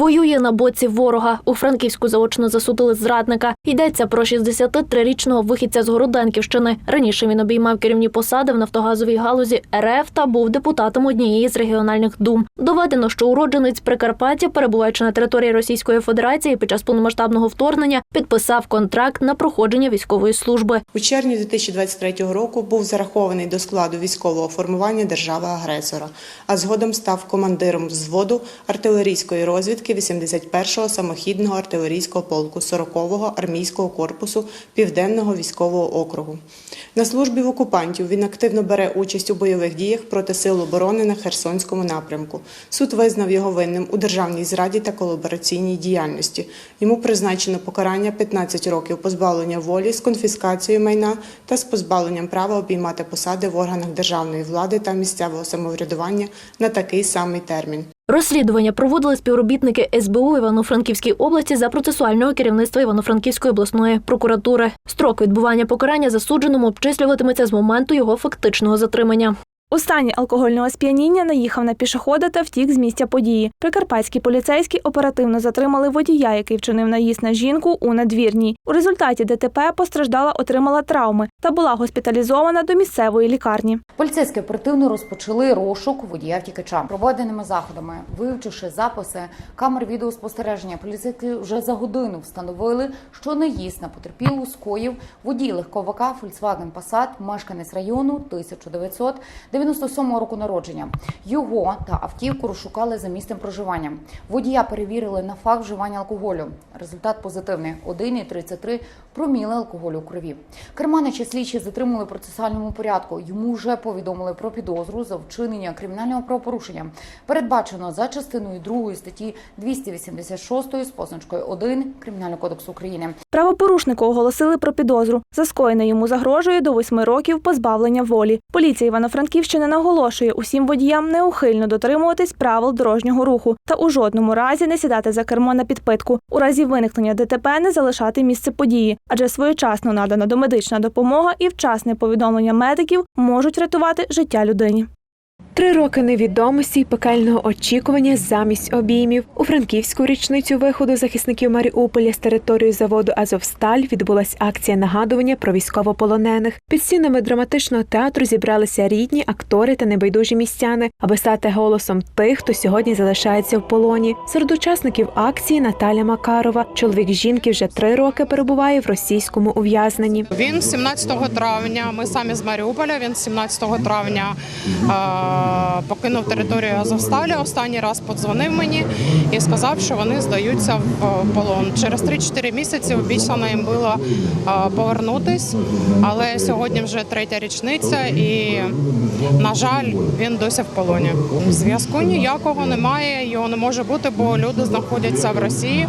Воює на боці ворога. У Франківську заочно засудили зрадника. Йдеться про 63-річного вихідця з Городенківщини. Раніше він обіймав керівні посади в нафтогазовій галузі РФ та був депутатом однієї з регіональних дум. Доведено, що уродженець Прикарпаття, перебуваючи на території Російської Федерації під час повномасштабного вторгнення, підписав контракт на проходження військової служби. У червні 2023 року був зарахований до складу військового формування держави-агресора, а згодом став командиром взводу артилерійської розвідки 81-го самохідного артилерійського полку 40-го армійського корпусу Південного військового округу. На службі в окупантів він активно бере участь у бойових діях проти сил оборони на Херсонському напрямку. Суд визнав його винним у державній зраді та колабораційній діяльності. Йому призначено покарання 15 років позбавлення волі з конфіскацією майна та з позбавленням права обіймати посади в органах державної влади та місцевого самоврядування на такий самий термін. Розслідування проводили співробітники СБУ Івано-Франківській області за процесуального керівництва Івано-Франківської обласної прокуратури. Строк відбування покарання засудженому обчислюватиметься з моменту його фактичного затримання. У стані алкогольного сп'яніння наїхав на пішохода та втік з місця події. Прикарпатські поліцейські оперативно затримали водія, який вчинив наїзд на жінку у надвірній. У результаті ДТП постраждала отримала травми та була госпіталізована до місцевої лікарні. Поліцейські оперативно розпочали розшук водія втікача. Проведеними заходами, вивчивши записи камер відеоспостереження, поліцейські вже за годину встановили, що наїзд на потерпілу скоїв водій легковика Volkswagen Passat, мешканець району 1997 року народження. Його та автівку розшукали за місцем проживання. Водія перевірили на факт вживання алкоголю. Результат позитивний 1,33 проміли алкоголю у крові. Керманича слідчі затримали в процесуальному порядку. Йому вже повідомили про підозру за вчинення кримінального правопорушення. Передбачено за частиною 2 статті 286 з позначкою 1 Кримінального кодексу України. Правопорушнику оголосили про підозру. За скоєне йому загрожує до восьми років позбавлення волі. Поліція Івано-Франківщини наголошує усім водіям неухильно дотримуватись правил дорожнього руху та у жодному разі не сідати за кермо на підпитку. У разі виникнення ДТП не залишати місце події, адже своєчасно надана домедична допомога і вчасне повідомлення медиків можуть рятувати життя людині. Три роки невідомості й пекельного очікування замість обіймів. У франківську річницю виходу захисників Маріуполя з території заводу Азовсталь відбулась акція нагадування про військовополонених. Під стінами драматичного театру зібралися рідні, актори та небайдужі містяни, аби стати голосом тих, хто сьогодні залишається в полоні. Серед учасників акції Наталя Макарова. Чоловік жінки вже три роки перебуває в російському ув'язненні. Він 17 травня, ми самі з Маріуполя, він 17 травня е, покинув територію Азовсталі. Останній раз подзвонив мені і сказав, що вони здаються в е, полон. Через 3-4 місяці обіцяно їм було е, повернутись, але сьогодні вже третя річниця і, на жаль, він досі в полоні. Зв'язку ніякого немає, його не може бути, бо люди знаходяться в Росії.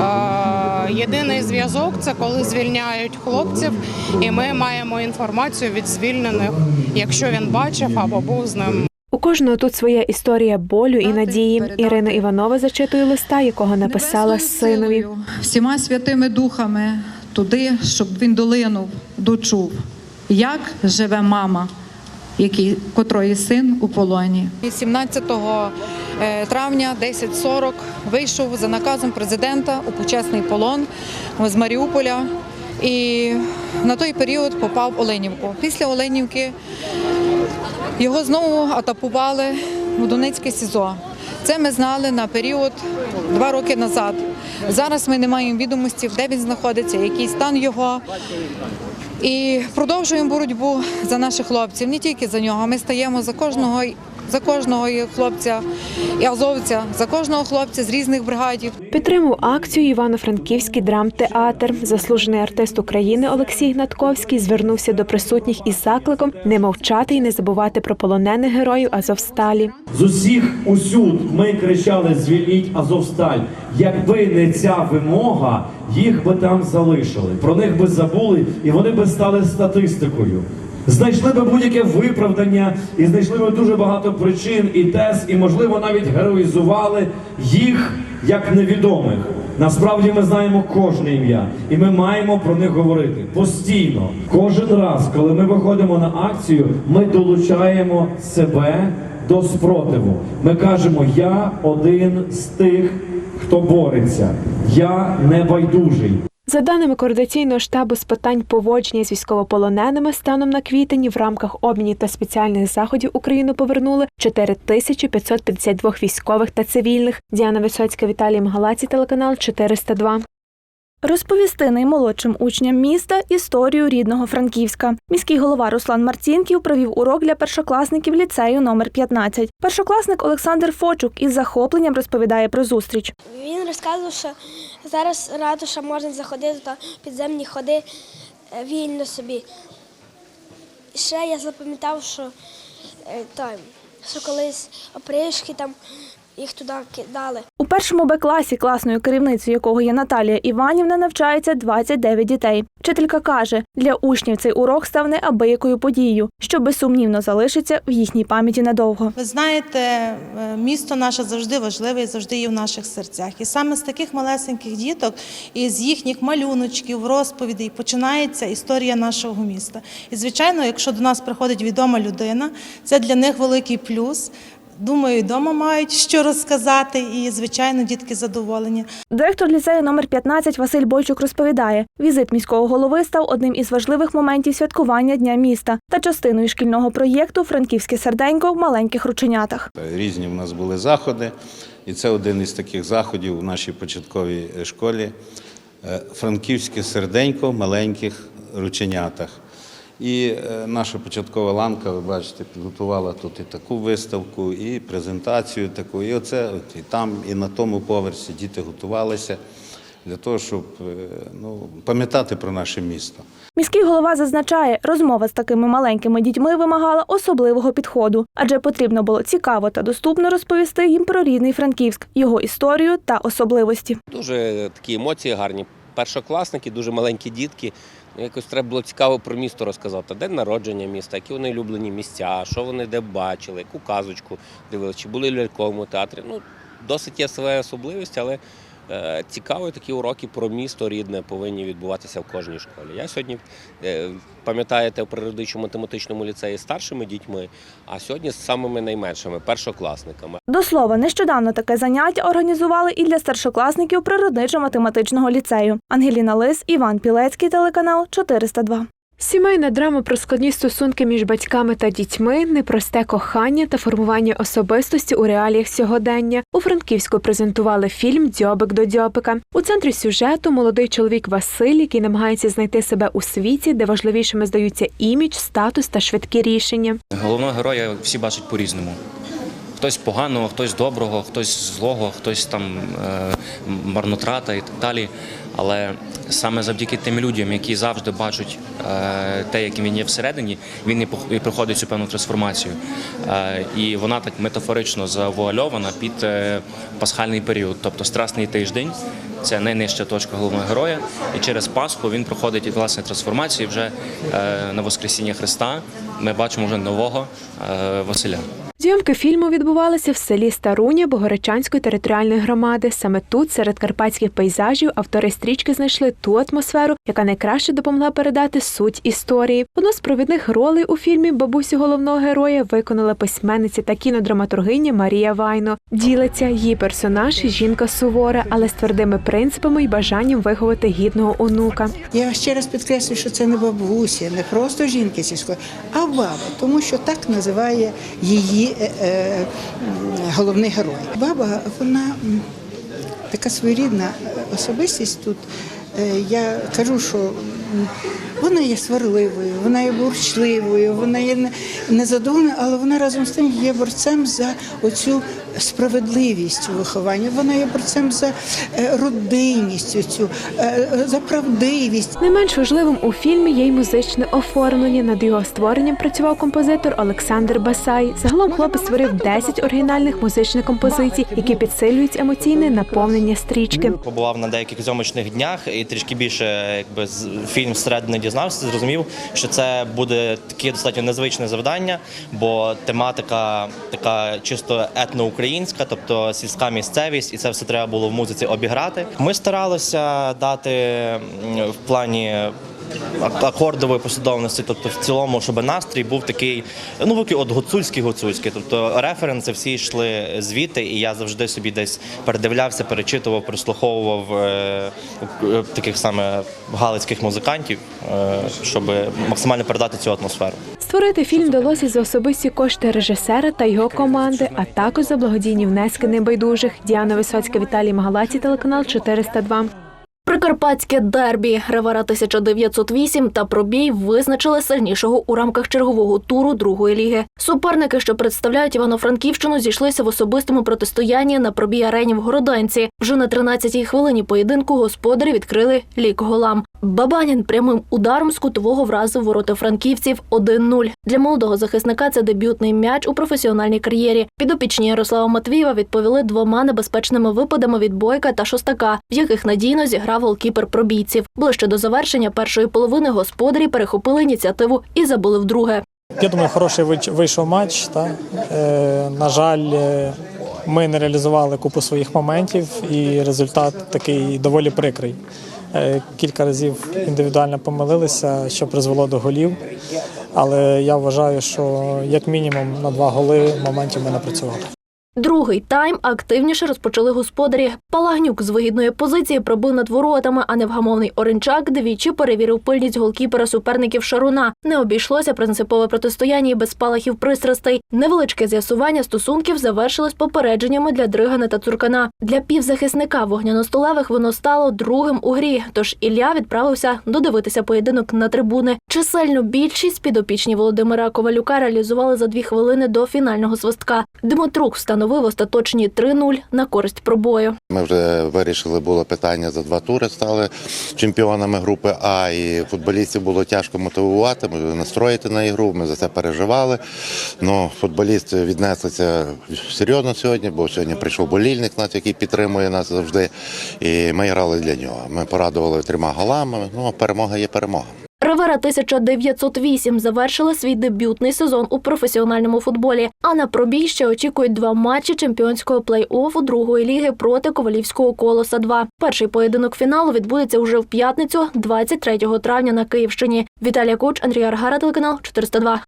Е, Єдиний зв'язок це коли звільняють хлопців, і ми маємо інформацію від звільнених, якщо він бачив або був з ним. У кожного тут своя історія болю і надії. Ірина Іванова зачитує листа, якого написала синові. всіма святими духами туди, щоб він долинув, дочув, як живе мама, який, котрої син у полоні. 17 е, травня 10.40 вийшов за наказом президента у почесний полон з Маріуполя і на той період попав Оленівку. Після Оленівки його знову атакували у Донецьке СІЗО. Це ми знали на період два роки назад. Зараз ми не маємо відомості, де він знаходиться, який стан його. І продовжуємо боротьбу за наших хлопців, не тільки за нього. Ми стаємо за кожного, за кожного хлопця і азовця, за кожного хлопця з різних бригадів. Підтримав акцію Івано-Франківський драмтеатр. Заслужений артист України Олексій Гнатковський звернувся до присутніх із закликом не мовчати і не забувати про полонених героїв Азовсталі. З усіх усюд ми кричали Звільніть Азовсталь. Якби не ця вимога, їх би там залишили. Про них би забули, і вони би стали статистикою. Знайшли би будь-яке виправдання і знайшли би дуже багато причин і тез, і можливо навіть героїзували їх як невідомих. Насправді ми знаємо кожне ім'я, і ми маємо про них говорити постійно. Кожен раз, коли ми виходимо на акцію, ми долучаємо себе до спротиву. Ми кажемо, я один з тих, хто бореться. Я не байдужий. За даними координаційного штабу з питань поводження з військовополоненими, станом на квітень в рамках обмінів та спеціальних заходів Україну повернули 4552 військових та цивільних. Діана Висоцька, Віталій Мгалаці, телеканал 402. Розповісти наймолодшим учням міста історію рідного Франківська. Міський голова Руслан Марцінків провів урок для першокласників ліцею номер 15. Першокласник Олександр Фочук із захопленням розповідає про зустріч. Він розказував, що зараз ратуша можна заходити та підземні ходи е, вільно собі. Ще я запам'ятав, що, е, що колись опришки там їх туди кидали. У першому Б класі, класною керівницею якого є Наталія Іванівна, навчається 29 дітей. Вчителька каже, для учнів цей урок став неабиякою подією, що безсумнівно залишиться в їхній пам'яті надовго. Ви знаєте, е, місто наше завжди важливе і завжди є в наших серцях. І саме з таких малесеньких діток і з їхніх малюночків, розповідей починається історія нашого міста. І звичайно, якщо до нас приходить відома людина, це для них великий плюс. Думаю, вдома мають що розказати, і звичайно, дітки задоволені. Директор ліцею номер 15 Василь Бойчук розповідає, візит міського голови став одним із важливих моментів святкування Дня міста та частиною шкільного проєкту Франківське серденько в маленьких рученятах. Різні в нас були заходи, і це один із таких заходів у нашій початковій школі. Е, Франківське серденько в маленьких рученятах. І е, наша початкова ланка, ви бачите, підготувала тут і таку виставку, і презентацію таку. І оце от, і там, і на тому поверсі діти готувалися для того, щоб е, ну, пам'ятати про наше місто. Міський голова зазначає, розмова з такими маленькими дітьми вимагала особливого підходу, адже потрібно було цікаво та доступно розповісти їм про рідний Франківськ, його історію та особливості. Дуже такі емоції гарні. Першокласники, дуже маленькі дітки. Якось треба було цікаво про місто розказати. День народження міста, які вони улюблені місця, що вони де бачили, яку казочку дивилися, чи були в ляльковому театрі. Ну, досить є своя особливість, але цікаві такі уроки про місто рідне повинні відбуватися в кожній школі. Я сьогодні, е, пам'ятаєте, у природичому математичному ліцеї старшими дітьми, а сьогодні з самими найменшими, першокласниками. До слова, нещодавно таке заняття організували і для старшокласників природничо-математичного ліцею. Ангеліна Лис, Іван Пілецький, телеканал 402. Сімейна драма про складні стосунки між батьками та дітьми, непросте кохання та формування особистості у реаліях сьогодення. У Франківську презентували фільм Дзьобик до дзьобика. У центрі сюжету молодий чоловік Василь, який намагається знайти себе у світі, де важливішими здаються імідж, статус та швидкі рішення. Головного героя всі бачать по-різному. Хтось поганого, хтось доброго, хтось злого, хтось там е, марнотрата і так далі. Але саме завдяки тим людям, які завжди бачать е, те, яким він є всередині, він і проходить цю певну трансформацію. Е, і вона так метафорично завуальована під е, пасхальний період, тобто страсний тиждень. Це найнижча точка головного героя, і через Пасху він проходить власне трансформацію вже на Воскресіння Христа. Ми бачимо вже нового Василя. Зйомки фільму відбувалися в селі Старуня Богородчанської територіальної громади. Саме тут, серед карпатських пейзажів, автори стрічки знайшли ту атмосферу, яка найкраще допомогла передати суть історії. Одну з провідних ролей у фільмі бабусі головного героя виконала письменниця та кінодраматургиня Марія Вайно. Ділиться її персонаж жінка сувора, але з твердими принципами і бажанням виховати гідного онука. Я ще раз підкреслюю, що це не бабуся, не просто жінки сільської, а баба, тому що так називає її е, е, головний герой. Баба, вона така своєрідна особистість тут. Е, Я кажу, що вона є сварливою, вона є бурчливою, вона є не- незадоволеною, але вона разом з тим є борцем за оцю справедливість у вихованні. Вона є борцем за е, родинність, оцю, е, за правдивість. Не менш важливим у фільмі є й музичне оформлення. Над його створенням працював композитор Олександр Басай. Загалом хлопець створив 10 оригінальних музичних композицій, які підсилюють емоційне наповнення стрічки. Побував на деяких зйомочних днях і трішки більше, якби з фільм зсередини дізнався, зрозумів, що це буде таке достатньо незвичне завдання, бо тематика така чисто етноукраїнська, тобто сільська місцевість, і це все треба було в музиці обіграти. Ми старалися дати в плані акордової послідовності, тобто в цілому, щоб настрій був такий, ну поки от гуцульський гуцульський. Тобто референси всі йшли звідти, і я завжди собі десь передивлявся, перечитував, прислуховував е, е, таких саме галицьких музикантів, е, щоб максимально передати цю атмосферу. Створити фільм вдалося за особисті кошти режисера та його команди, а також за благодійні внески небайдужих. Діана Висоцька, Віталій Магалаці, телеканал 402. Прикарпатське дербі Ревера 1908 та пробій визначили сильнішого у рамках чергового туру другої ліги. Суперники, що представляють Івано-Франківщину, зійшлися в особистому протистоянні на пробій арені в Городенці. Вже на 13-й хвилині поєдинку господарі відкрили лік голам. Бабанін прямим ударом з кутового вразив ворота франківців 1-0. Для молодого захисника це дебютний м'яч у професіональній кар'єрі. Підопічні Ярослава Матвієва відповіли двома небезпечними випадами від бойка та шостака, в яких надійно зіграв голкіпер пробійців. Ближче до завершення першої половини господарі перехопили ініціативу і забули вдруге. Я думаю, хороший вийшов матч. Та. Е, на жаль, е, ми не реалізували купу своїх моментів, і результат такий доволі прикрий. Е, кілька разів індивідуально помилилися, що призвело до голів. Але я вважаю, що як мінімум на два голи моментів ми напрацювали. Другий тайм активніше розпочали господарі. Палагнюк з вигідної позиції пробив над воротами, а невгамовний Оренчак двічі перевірив пильність голкіпера суперників Шаруна. Не обійшлося принципове протистояння і без спалахів пристрастей. Невеличке з'ясування стосунків завершилось попередженнями для Дригана та Цуркана. Для півзахисника вогняностолевих воно стало другим у грі. Тож Ілля відправився додивитися поєдинок на трибуни. Чисельну більшість підопічні Володимира Ковалюка реалізували за дві хвилини до фінального свистка. Дмитрук встановив остаточні 3-0 на користь пробою. Ми вже вирішили було питання за два тури, стали чемпіонами групи А. І футболістів було тяжко мотивувати, настроїти на ігру. Ми за це переживали. Ну, футболісти віднеслися серйозно сьогодні, бо сьогодні прийшов болільник, нас, який підтримує нас завжди. І ми грали для нього. Ми порадували трьома голами. Ну, перемога є перемога. Ривера 1908 завершила свій дебютний сезон у професіональному футболі. А на пробій ще очікують два матчі чемпіонського плей-оффу другої ліги проти Ковалівського колоса. 2 перший поєдинок фіналу відбудеться уже в п'ятницю, 23 травня на Київщині. Віталія Куч, Андрій Аргара, телеканал 402.